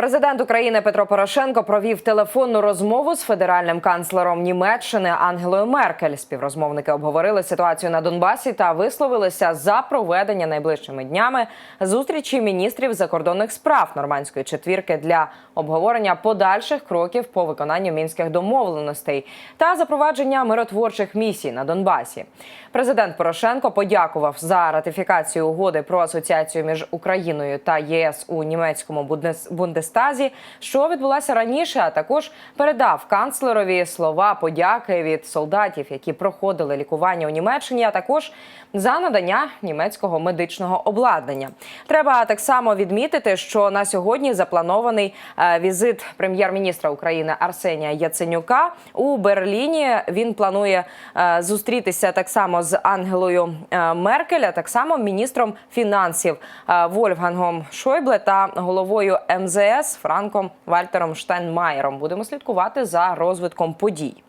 Президент України Петро Порошенко провів телефонну розмову з федеральним канцлером Німеччини Ангелою Меркель. Співрозмовники обговорили ситуацію на Донбасі та висловилися за проведення найближчими днями зустрічі міністрів закордонних справ нормандської четвірки для обговорення подальших кроків по виконанню мінських домовленостей та запровадження миротворчих місій на Донбасі. Президент Порошенко подякував за ратифікацію угоди про асоціацію між Україною та ЄС у німецькому Бундес- Бундестазі, що відбулася раніше. А також передав канцлерові слова подяки від солдатів, які проходили лікування у Німеччині, а також за надання німецького медичного обладнання. Треба так само відмітити, що на сьогодні запланований е, візит прем'єр-міністра України Арсенія Яценюка у Берліні. Він планує е, зустрітися так само з Ангелою е, Меркель, а так само міністром фінансів Вольфгангом Шойбле та головою МЗС Франком Вальтером Штайнмаєром. Будемо слідкувати за розвитком подій.